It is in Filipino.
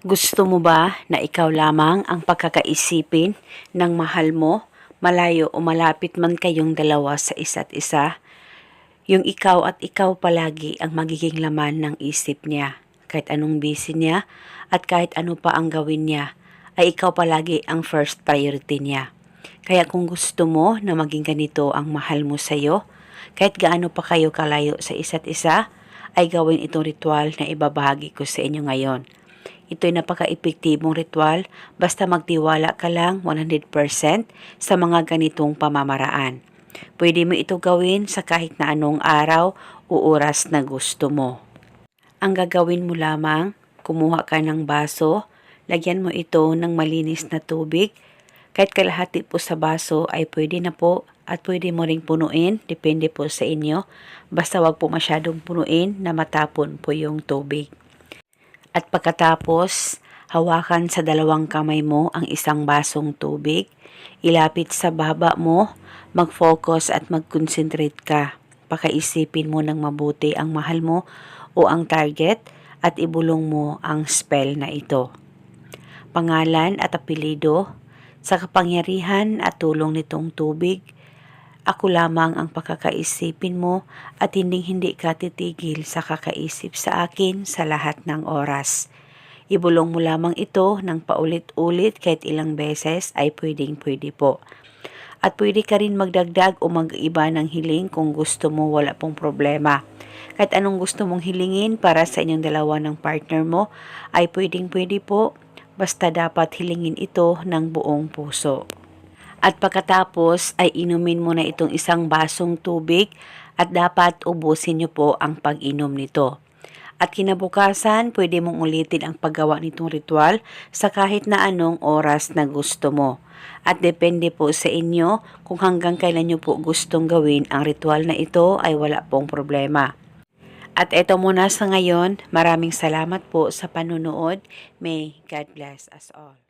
Gusto mo ba na ikaw lamang ang pagkakaisipin ng mahal mo, malayo o malapit man kayong dalawa sa isa't isa? Yung ikaw at ikaw palagi ang magiging laman ng isip niya. Kahit anong busy niya at kahit ano pa ang gawin niya, ay ikaw palagi ang first priority niya. Kaya kung gusto mo na maging ganito ang mahal mo sa'yo, kahit gaano pa kayo kalayo sa isa't isa, ay gawin itong ritual na ibabahagi ko sa inyo ngayon. Ito'y napaka-epektibong ritual basta magtiwala ka lang 100% sa mga ganitong pamamaraan. Pwede mo ito gawin sa kahit na anong araw o oras na gusto mo. Ang gagawin mo lamang, kumuha ka ng baso, lagyan mo ito ng malinis na tubig, kahit kalahati po sa baso ay pwede na po at pwede mo ring punuin, depende po sa inyo. Basta wag po masyadong punuin na matapon po yung tubig. At pagkatapos, hawakan sa dalawang kamay mo ang isang basong tubig, ilapit sa baba mo, mag-focus at mag-concentrate ka. Pakaisipin mo ng mabuti ang mahal mo o ang target at ibulong mo ang spell na ito. Pangalan at apelido, sa kapangyarihan at tulong nitong tubig, ako lamang ang pakakaisipin mo at hindi hindi ka titigil sa kakaisip sa akin sa lahat ng oras. Ibulong mo lamang ito ng paulit-ulit kahit ilang beses ay pwedeng pwede po. At pwede ka rin magdagdag o mag-iba ng hiling kung gusto mo wala pong problema. Kahit anong gusto mong hilingin para sa inyong dalawa ng partner mo ay pwedeng pwede po basta dapat hilingin ito ng buong puso. At pagkatapos ay inumin mo na itong isang basong tubig at dapat ubusin niyo po ang pag-inom nito. At kinabukasan, pwede mong ulitin ang paggawa nitong ritual sa kahit na anong oras na gusto mo. At depende po sa inyo kung hanggang kailan nyo po gustong gawin ang ritual na ito ay wala pong problema. At eto muna sa ngayon, maraming salamat po sa panunood. May God bless us all.